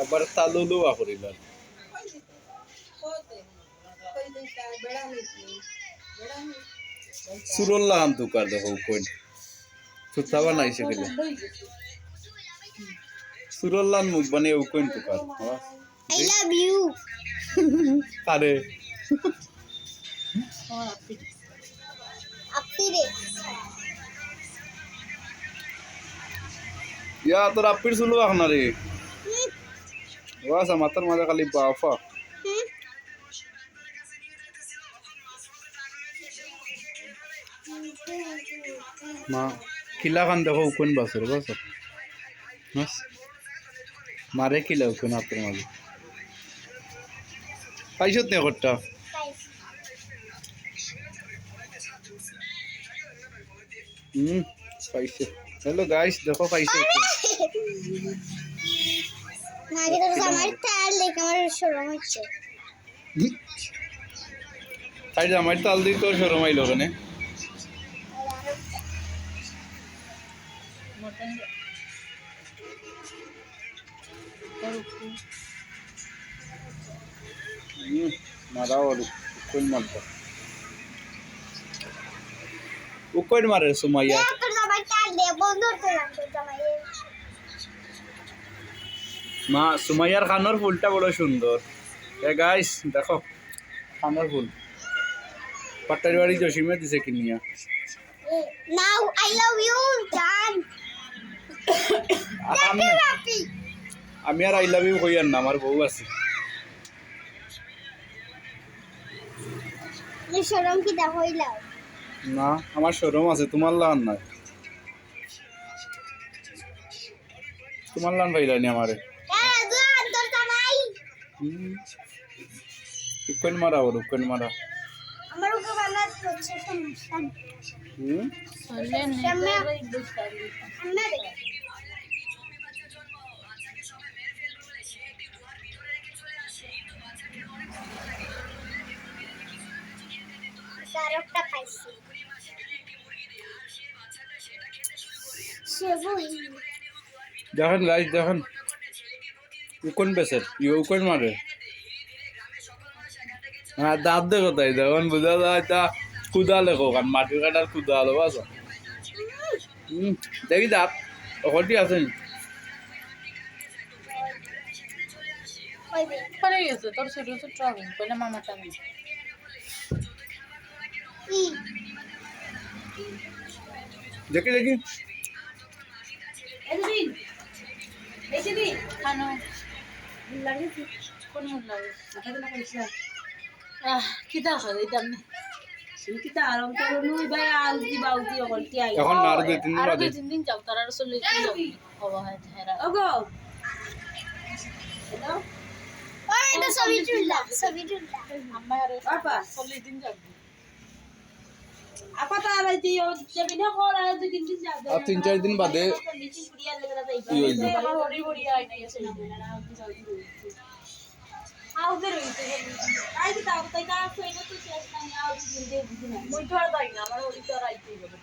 এবার তালুলু বাপরিল সুরল্লা হান তুকার দেখো কইন সুতা বানাইছে গেলে সুরল্লান মুখ বানিয়ে কইন তুকার আই লাভ ইউ আরে। আপনি রে। ইয়া তোর আপির সুলু এখন রে ওয়াসা মাতার মাঝে খালি বাফা মা কিলা খান দেখো কোন বাসর বাসর বাস মারে কিলা কোন আপনার মাঝে পাইছত নে ঘরটা হুম পাইছে। হ্যালো গাইস দেখো পাইছে আমার শরম হচ্ছে। তাই আমার তাল দিই তোর সরম আইলো হুম মারা ওর কোন মারতা। ও কোন মারে সুমাইয়া মা সুমাইয়ার খানোর ফুলটা বড় সুন্দর। এ গাইস দেখো খানোর ফুল। পাটারি বাড়ি জসিমে দিছে কিনিয়া। নাও আই লাভ ইউ জান আমি আর আই লাভ ইউ কই আর না আমার বউ আছে। শরম কি দেখো না আমার শোরুম আছে তোমার লান নাই। তোমার লান ভাই পাইলানি আমারে। হ্যাঁ উকন মারা ওর উকন মারা। আমার ওকে বানাত হচ্ছে সমস্যা হুম? সলে নে দেখে কারকটা পাইছি সেবু দেখেন গাইস দেখেন। উকন বেসের ইয়ে উকন মারে। হ্যাঁ দাঁত দেখো তাই দেখুন বুঝা যায় তা কুদা লেখো কারণ মাটির কাটার কুদা আলো বাসা হুম দেখি দাঁত। ওখানটি আছে পরে গেছে তোর ছোট ছোট হবে পরে মামাটা নেই দেখি দেখি। এদিন এদিন খানো। লাগিয়েছি কোন লাগে আগে না? কইছা আহ কিতা খাবে এটা আমি সিনকিটা আরাম তো নুই ভাই আলতি বাউতি অকলতি আই এখন না আরও দুই তিন দিন আরও দুই তিন দিন যাও তার আর চল্লিশ দিন যাও হবা হয় হেরা ওগো ওই এটা ছবি তুললা ছবি তুললা। আমার আপা চল্লিশ দিন যাও আপা তো আর না দুই তিন দিন যাবে আর তিন চার দিন বাদে নিচে পুরিয়া লেগে যাই ই হইল আমার হরি হরি আই নাই আছে না আউ দে রইতে আই কি তাও তাই কা কইনো তো শেষ না আউ দিন দে দিন মুই তো আর যাই না আমার ওই তো আর আইতেই হবে